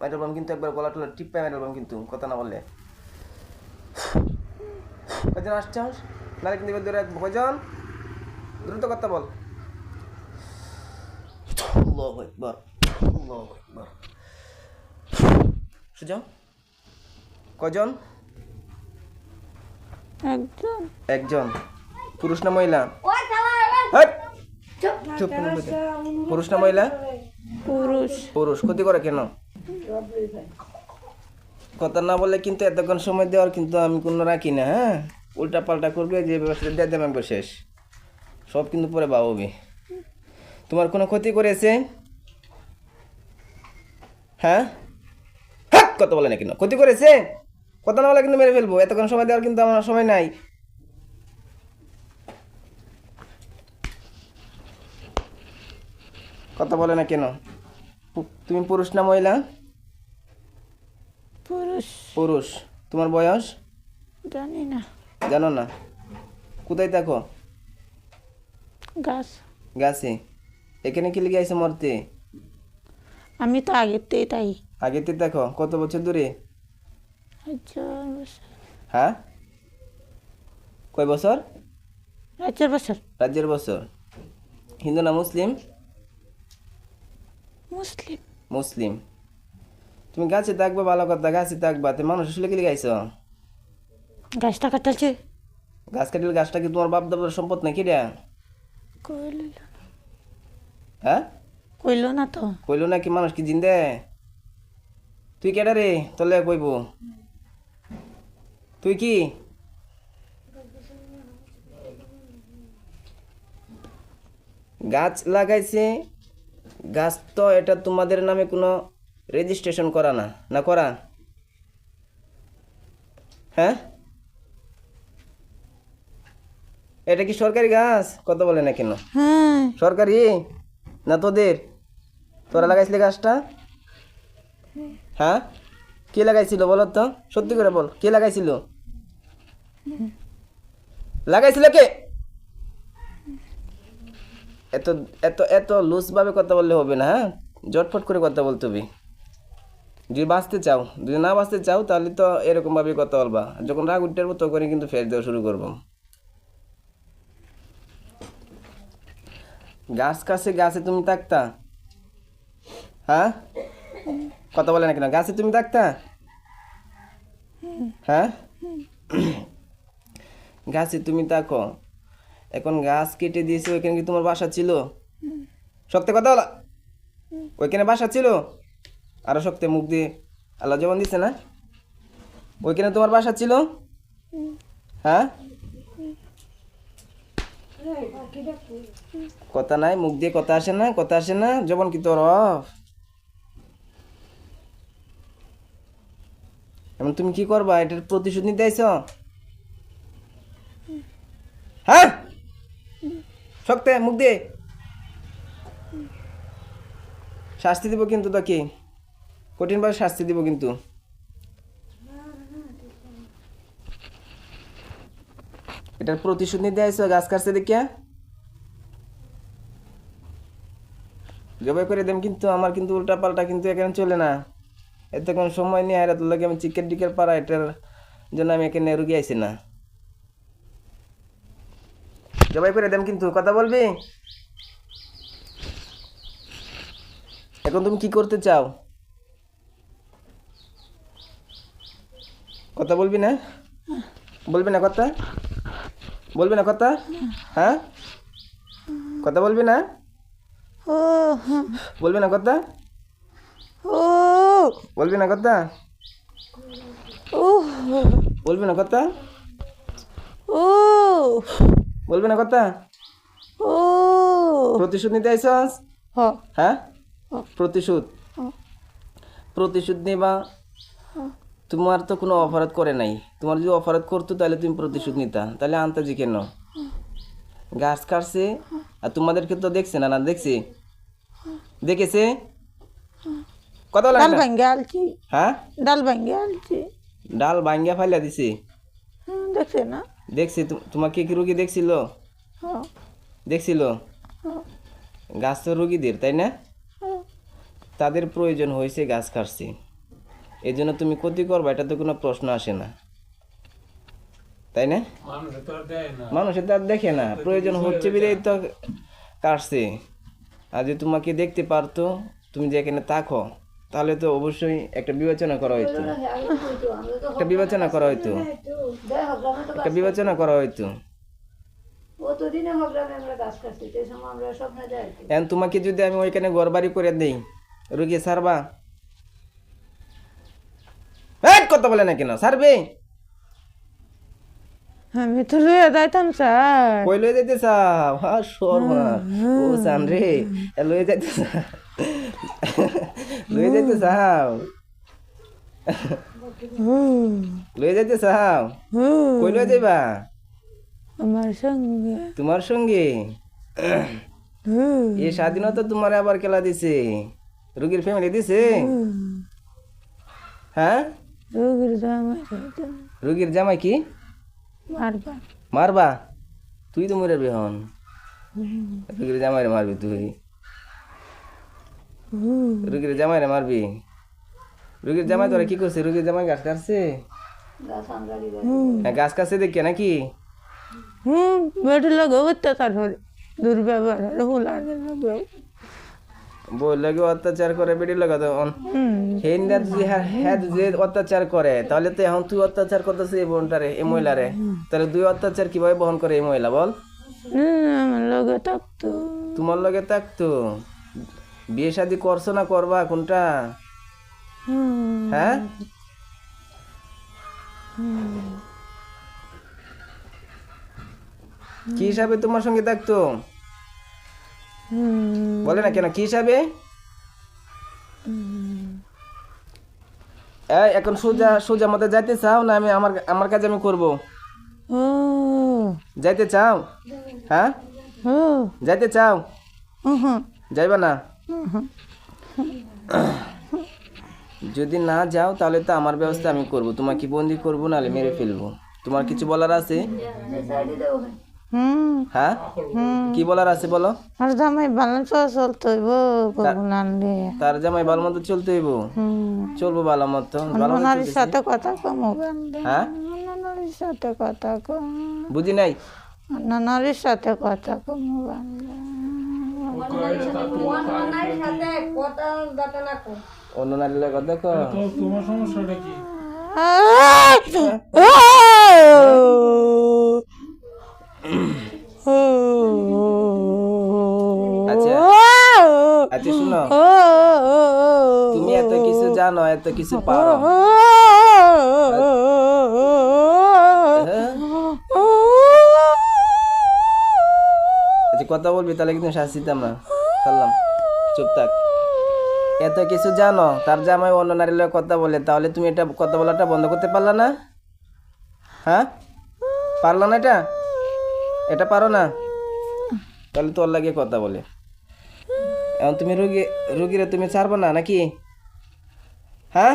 Metal বাম কিন্তু একবার গলা টলা টিপ পায় মেটাল বাম কিন্তু কথা না বললে। কজন আসছস নালে কিন্তু ধরে কজন দ্রুত কথা বল। আল্লাহু আকবার আল্লাহু আকবার। সুজাও কজন একজন। একজন। পুরুষ না মহিলা! চুপ। পুরুষ না মহিলা? পুরুষ। পুরুষ। ক্ষতি করে কেন? কথা না বলে কিন্তু এতক্ষণ সময় দেওয়ার কিন্তু আমি কোনো রাখি না হ্যাঁ? উল্টা পাল্টা করবে যে ব্যবস্থা দিয়ে একবার শেষ। সব কিন্তু পরে বাবুবি তোমার কোনো ক্ষতি করেছে? হ্যাঁ? হ্যাঁ কথা বলে না কেন? ক্ষতি করেছে? কথা না বলে কিন্তু মেরে ফেলব। এতক্ষণ সময় দেওয়ার কিন্তু আমার সময় নাই। কথা বলে না কেন? তুমি পুরুষ না মহিলা? পুরুষ। পুরুষ। তোমার বয়স? জানি না জানো না। কোথায় থাকো? গাছ। গাছে। এখানে কি লিখে আছে মরতে? আমি তো আগের তাই। আগেতে দেখো কত বছর দূরে হ্যাঁ? কয় বছর? রাজ্যের বছর। রাজ্যের বছর। হিন্দু না মুসলিম? মুসলিম। মুসলিম। তুমি গাছে থাকবা ভালো কথা গাছে থাকবা। তো মানুষ আসলে কি লিখাইছ গাছটা কাটাচ্ছে গাছ কাটিলে গাছটা কি তোমার বাপ দাবার সম্পদ নাকি রে কইল হ্যাঁ? কইল না তো। কইলো নাকি মানুষ কি জিন্দে? তুই কেডা রে? তলে কইব। তুই কি? গাছ লাগাইছে গাছ তো এটা তোমাদের নামে কোনো রেজিস্ট্রেশন করা না না করা? হ্যাঁ? এটা কি সরকারি গাছ? কত বলে না কেন? হ্যাঁ। সরকারি? না তোদের? তোরা লাগাইছিলি গাছটা? হ্যাঁ? কে লাগাইছিল বলো তো? সত্যি করে বল কে লাগাইছিল? লাগাইছিল কে? এত এত এত লুজ ভাবে কথা বললে হবে না হ্যাঁ? জটফট করে কথা বলতে হবে। যদি বাঁচতে চাও, যদি না বাঁচতে চাও, তাহলে তো এরকম ভাবে কথা বলবা। যখন রাগ উঠতে তখন করে কিন্তু ফের দেওয়া শুরু করব। গাছ কাছে গাছে তুমি থাকতা? হ্যাঁ? কথা বলে না? কেন গাছে তুমি থাকতা? হ্যাঁ? গাছে তুমি থাকো। এখন গাছ কেটে দিয়েছে, ওইখানে কি তোমার বাসা ছিল? শক্তি কথা বলা। ওইখানে বাসা ছিল? আরও শক্তি মুখ দিয়ে। আল্লাহ যেমন দিছে না? ওইখানে তোমার বাসা ছিল? হ্যাঁ? কথা নাই, মুখ দিয়ে কথা আসে না, কথা আসে না যেমন কি তোর অফ? এখন তুমি কি করবা? এটার প্রতিশোধ নিতে হ্যাঁ? শক্তে মুখ দিয়ে। শাস্তি দিব কিন্তু তোকে। কঠিনভাবে শাস্তি দিব কিন্তু। এটার প্রতিশোধ নিতে আইছো গাছ কাটছে দেখিয়া। জবাই করে দেম কিন্তু, আমার কিন্তু উল্টা পাল্টা কিন্তু এখানে চলে না। এতক্ষণ সময় নিয়ে হারাত লাগে আমি চিকেন টিকের পাড়া, এটার জন্য আমি এখানে রুগী আইছি না। জবাই করে দেম কিন্তু কথা বলবি? এখন তুমি কি করতে চাও? কথা বলবি না? বলবি না কথা? বলবি না কথা? হ্যাঁ? কথা বলবি না? ও। বলবি না কথা? ও। বলবি না কথা? ও। বলবি না কথা? ও। বলবি না কথা? ও। প্রতিশোধ নিতে আইসস হ্যাঁ? প্রতিশোধ? প্রতিশোধ নিবা? তোমার তো কোনো অপরাধ করে নাই। তোমার যদি অপরাধ করতো তাহলে তুমি প্রতিশোধ নিতা। তাহলে আনতাজি কেন? গাছ কাটছে? আর তোমাদেরকে তো দেখছে না না দেখছে? দেখেছে? কথা বলে ডাল? ভাঙ্গে আলছি হ্যাঁ? ডাল ভাঙ্গে আলছি ডাল ভাঙ্গিয়া ফাইলা দিছে? দেখছে না। দেখছি তোমাকে কি রুগী দেখছিল? হ্যাঁ। দেখছিল? হ্যাঁ। গাছ তো রুগীদের তাই না? হ্যাঁ। তাদের প্রয়োজন হয়েছে গাছ কাটছে। এই জন্য তুমি ক্ষতি করবা এটা তো কোনো প্রশ্ন আসে না। তাই না? মানুষের তো আর দেখে না প্রয়োজন হচ্ছে বিধাই তো কাটছে। আর যদি তোমাকে দেখতে পারতো তুমি যে এখানে থাকো তাহলে তো অবশ্যই একটা বিবেচনা করা হইতো। একটা বিবেচনা করা হইতো। একটা বিবেচনা করা হইতো। এখন তোমাকে যদি আমি ওইখানে ঘর বাড়ি করে দেই রুগী সারবা? এই, কথা বলে না কেন সারবে? আমি তো লুয়ে যাইতাম স্যার। কই লয়ে যাইতে চাও? হা শর্মা। ও সান রে এ লয়ে যাইতে লয়ে যাইতে চাও? লয়ে যাইতে চাও? কই লয়ে যাইবা? আমার সঙ্গে। তোমার সঙ্গে? এই স্বাধীনতা তোমার আবার খেলা দিছে? রুগীর ফ্যামিলি দিছে? হ্যাঁ? রোগীর জামাই রুগীর জামাই কি? মারবা। মারবা? তুই তো মরে হন। রুগীর জামাইরে মারবি তুই। রুগীর জামাইরে মারবি। রুগীর জামাই তোরা কি করছে? রুগীর জামাই গাছ কাটছে? হ্যাঁ, গাছ কাটছে দেখে নাকি? হুম বেটি লোক অত্যাচার করে দুর্ব্যবহার হলে হুলাদের লোক বই লাগে অত্যাচার করে বেটি লাগা তো হেন্দা যদি হ্যাঁ হ্যাঁ যে অত্যাচার করে তাহলে তো এখন তুই অত্যাচার করতেছিস এই বোনটারে এই মহিলারে। তাহলে দুই অত্যাচার কীভাবে বহন করে এই মহিলা বল? হুম, আমার লগে থাকতো। তোমার লগে থাকতো? বিয়ে শাদি করছ না করবা কোনটা? হ্যাঁ? কি হিসাবে তোমার সঙ্গে থাকতো বলে না কেন কি হিসাবে? এখন সোজা সোজা মতো যাইতে চাও না আমি আমার আমার কাজ আমি করব? যাইতে চাও? হ্যাঁ? যাইতে চাও? হুম। যাইবা না? যদি না যাও তাহলে তো আমার ব্যবস্থা আমি করব। তোমাকে বন্দি করব নাহলে মেরে ফেলব। তোমার কিছু বলার আছে? হুম। হ্যাঁ? কি বলার আছে বলো? আর জামাই বালান চলতে হইব তার জামাই ভালো মতো চলতে হইব? চলবো ভালো মতো ভালো নারীর সাথে কথা কম হ্যাঁ? সাথে কথা কম। বুঝি নাই? নারীর সাথে কথা কম অন্য নারীর লগে কথা কও। আচ্ছা। আচ্ছা শুনো। তুমি এত কিছু জানো এত কিছু পারো। বলবি তাহলে কিন্তু শাস্তি দিতাম না চললাম চুপ থাক। এত কিছু জানো, তার জামাই অন্য নারীর কথা বলে, তাহলে তুমি এটা কথা বলাটা বন্ধ করতে পারলা না? হ্যাঁ? পারলা না এটা? এটা পারো না? তাহলে তোর লাগে কথা বলে। এখন তুমি রুগী, রুগীরে তুমি ছাড়বো না, নাকি? হ্যাঁ?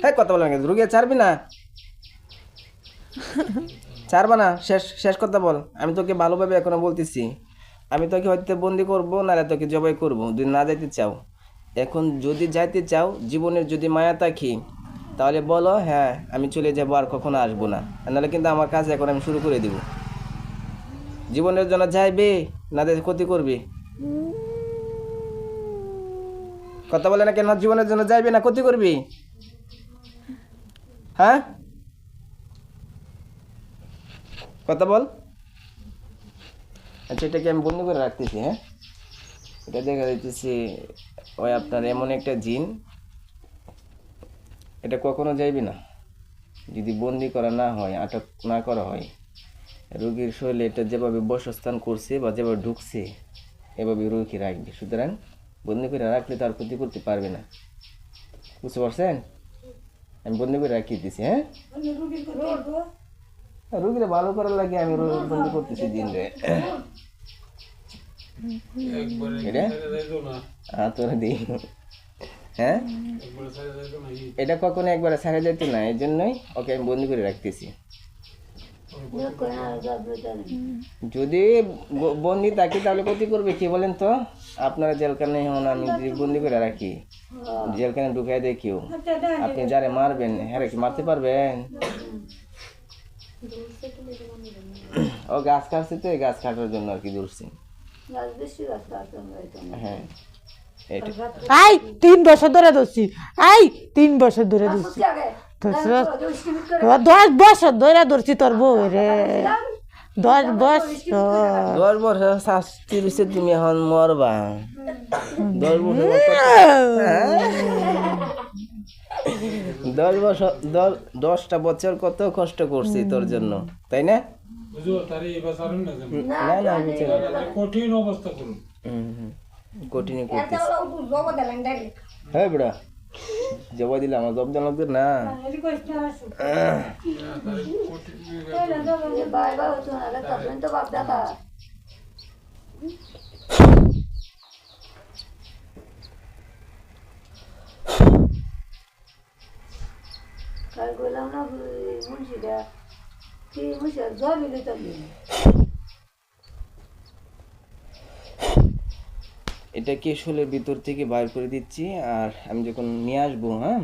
হ্যাঁ কথা বলে রুগী ছাড়বি না? ছাড়বা না? শেষ শেষ কথা বল। আমি তোকে ভালোভাবে এখনও বলতেছি। আমি তোকে হয়তো বন্দি করব, নাহলে তোকে জবাই করব। যদি না যাইতে চাও। এখন যদি যাইতে চাও, জীবনের যদি মায়া থাকি, তাহলে বলো হ্যাঁ আমি চলে যাব আর কখনো আসব না। নাহলে কিন্তু আমার কাজ এখন আমি শুরু করে দিব। জীবনের জন্য যাইবে, না ক্ষতি করবে? কথা বলে না কেন? জীবনের জন্য যাইবে না ক্ষতি করবি? হ্যাঁ? কথা বল। আচ্ছা এটাকে আমি বন্ধ করে রাখতেছি হ্যাঁ? এটা দেখা যাইতেছে, ওই আপনার এমন একটা জিন। এটা কখনো যাইবে না। যদি বন্দি করা না হয়, আটক না করা হয়, রোগীর শরীরে এটা যেভাবে বসস্থান করছে বা যেভাবে ঢুকছে, এভাবে রোগীকে রাখবে। সুতরাং বন্দি করে রাখলে তার ক্ষতি করতে পারবে না। বুঝতে পারছেন? আমি বন্দি করে রাখিয়ে দিছি হ্যাঁ? রোগীরা ভালো করার লাগে আমি রোগ বন্দি করতেছি দিন রে এটা? হ্যাঁ তোরা দিই হ্যাঁ? এটা কখনো একবারে ছাড়া যেত না এই জন্যই ওকে আমি বন্দি করে রাখতেছি। যদি বন্দি থাকি তাহলে ক্ষতি করবে কি বলেন তো? আপনারা জেলখানে হন আমি বন্দি করে রাখি। জেলখানে ঢুকাই দেয় কেউ। আপনি যারে মারবেন হ্যাঁ কি মারতে পারবেন। ও গাছ কাটছে তো এই গাছ কাটার জন্য আর কি দূরছি হ্যাঁ আই তিন বছর ধরে ধরছি। আই তিন বছর ধরে ধরছি। দশ বছর ধরে ধরছি তোর বউ রে। দশ বছর। দশ বছর শাস্তি দিছে তুমি এখন মরবা। দশ বছর দশ বছর দশ- দশটা বছর কত কষ্ট করছি তোর জন্য তাই না? না না না কঠিন অবস্থা করুন। হুম, হুম। কঠিনই করতেছি। হ্যাঁ বেড়া। জবা দিলে আমার জব জানা লাগবে না। এটা কেশলের ভিতর থেকে বাইর করে দিচ্ছি? আর আমি যখন নিয়ে আসব হ্যাঁ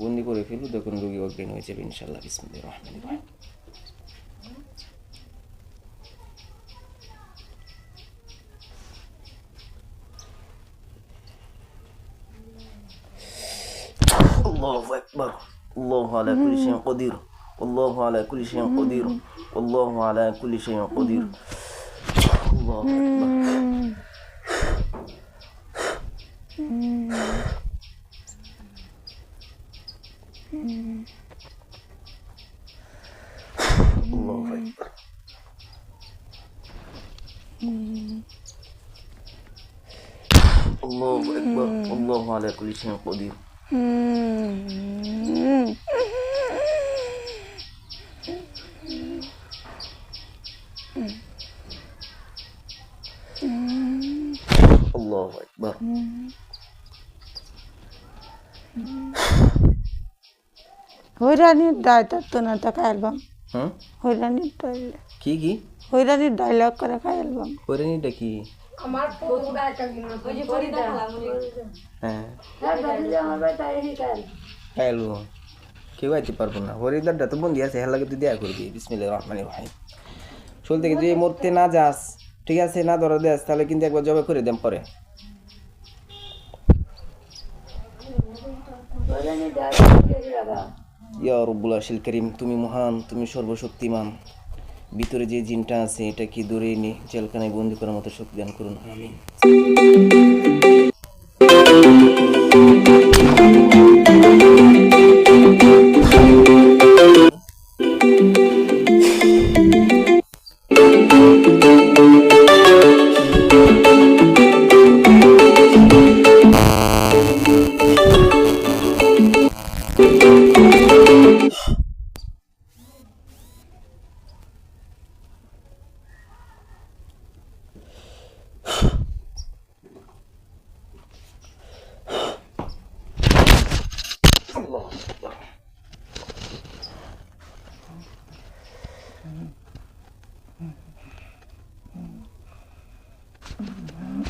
বন্দি করে ফেলব, তখন রুগী অজ্ঞান হয়ে যাবে ইনশাল্লাহ রহমান রহমানির على كل شيء قدير. والله على كل شيء قدير. والله على كل شيء قدير. الله أكبر. الله أكبر. الله أكبر. الله على كل شيء قدير. আল্লাহু আকবার হৈরানির ডায়টা তো না টাকা অ্যালবাম হ্যাঁ হৈরানির ডায়লা কি কি হৈরানির ডায়লগ করা খায় অ্যালবাম হৈরানিটা কি হ্যাঁ। হ্যালো কেউ আইতে পারব না। হরিদারটা তো বন্দি আছে হেলাকে তুই দেয়া করবি। বিসমিল্লাহ রহমানির রহিম। চল থেকে যদি মরতে না যাস ঠিক আছে? না ধরা দেস তাহলে কিন্তু একবার জবে করে দেন পরে। ইয়া রব্বুল আশিল করিম তুমি মহান তুমি সর্বশক্তিমান। ভিতরে যে জিনটা আছে, এটা কি দূরে এনে জেলখানায় বন্দি করার মতো শক্তি দান করুন? আমিন।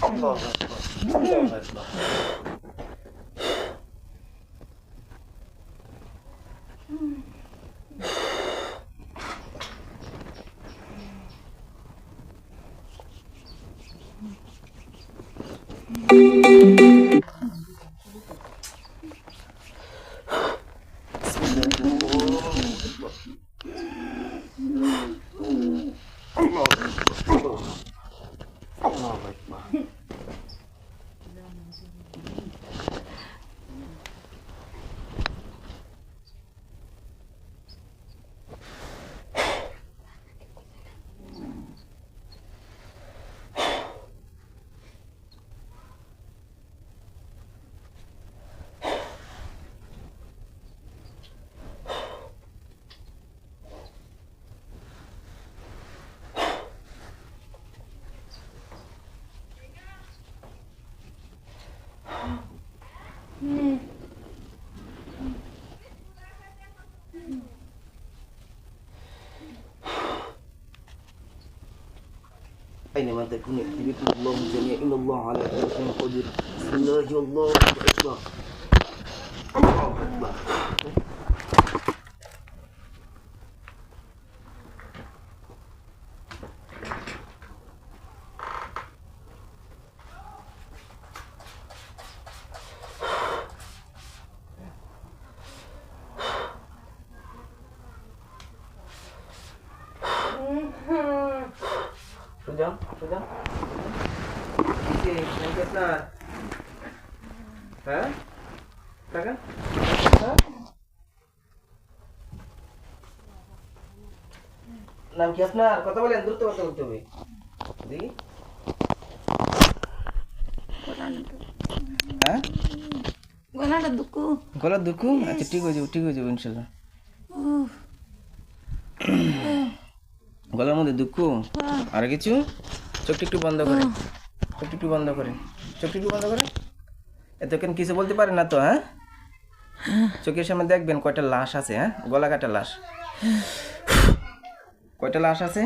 Allahu Ekber. Allahu Ekber. Allah Allah Allah أينما تكون يأتي الله جميعا. إن الله على كل شيء قدير. بسم الله والله أكبر. الله أكبر. Yang kita. Hah? Kakak? Hah? নাম কি আপনার কথা বলেন দ্রুত কথা বলতে হবে দেখি হ্যাঁ গলাটা দুকু গলার দুঃখ আচ্ছা ঠিক হয়ে যাব ঠিক হয়ে যাব ইনশাল্লাহ গলার মধ্যে দুঃখ? আর কিছু? চোখটা একটু বন্ধ করে। চোখটা একটু বন্ধ করে। চোখটা একটু বন্ধ করেন এতক্ষণ কিছু বলতে পারেন না তো হ্যাঁ? চোখের সামনে দেখবেন কয়টা লাশ আছে হ্যাঁ? গলা কাটা লাশ। কয়টা লাশ আছে?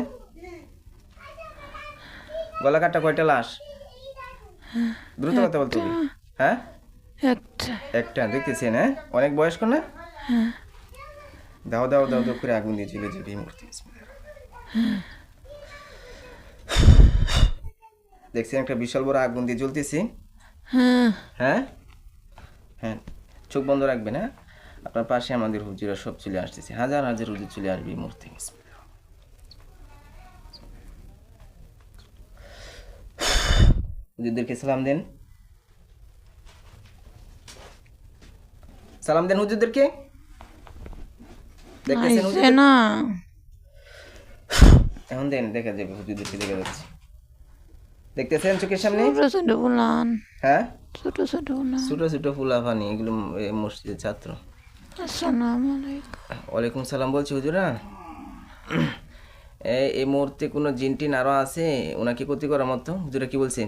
গলা কাটা কয়টা লাশ? দ্রুত কথা বলতে হবে। হ্যাঁ? একটা। একটা দেখতেছেন হ্যাঁ? অনেক বয়স্ক না? দাও দাও দাও দাও করে আগুন দিয়ে চলে যাবে এই দেখছেন একটা বিশাল বড় আগুন দিয়ে জ্বলতেছি। হ্যাঁ। হ্যাঁ? হ্যাঁ চোখ বন্ধ রাখবেন হ্যাঁ? আপনার পাশে আমাদের হুজুরা সব চলে আসতেছে। হাজার হাজার হুজুর চলে আসবে এই মূর্তি হুজুরদেরকে সালাম দেন। সালাম দেন হুজুরদেরকে। দেখতেছেন হুজুর না। এখন দেন দেখা যাবে হুজুরদেরকে দেখা যাচ্ছে। দেখতেছেন চোখের সামনে? ছোট ছোট বুলান হ্যাঁ? ছোট ছোট বুলান ছোট ছোট ফুলাফানি এগুলো মসজিদের ছাত্র। আসসালামু আলাইকুম। ওয়ালাইকুম সালাম বলছি হুজুরা। এই এই মুহূর্তে কোনো জিন টিন আরও আছে? ওনাকে ক্ষতি করার মতো? হুজুরা কি বলছেন?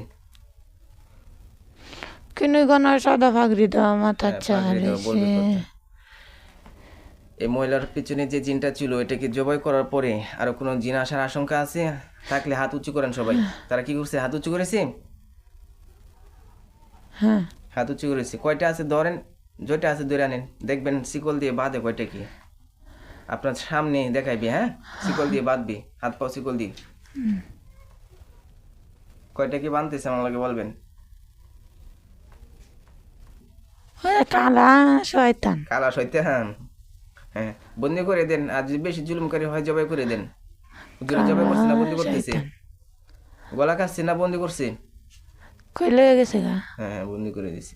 কিন্তু এখানে সাদা ফাগরি দেওয়া মাথার হ্যাঁ, পাগড়ি দেওয়া বলবে চালিয়েছে কথা। এই মহিলার পিছনে যে জিনটা ছিল এটাকে জবাই করার পরে আরও কোনো জিন আসার আশঙ্কা আছে? থাকলে হাত উঁচু করেন সবাই। তারা কি করছে? হাত উঁচু করেছে? হ্যাঁ। হাত উঁচু করেছে। কয়টা আছে? ধরেন যেটা আছে ধরে আনেন। দেখবেন শিকল দিয়ে বাঁধে কয়টা কি? আপনার সামনে দেখাইবে হ্যাঁ? শিকল দিয়ে বাঁধবে হাত পাও শিকল দিয়ে। কয়টা কি বাঁধতেছে আমাকে বলবেন? কালা শয়তান। কালা সইতে হ্যাঁ বন্দি করে দেন আর যদি বেশি জুলুমকারী হয় জবাই করে দেন। জবাই করছে না বন্দি করতেছে। গলা কাটছে না বন্দি করছে? কই গেছে গা? হ্যাঁ হ্যাঁ বন্দি করে দিছি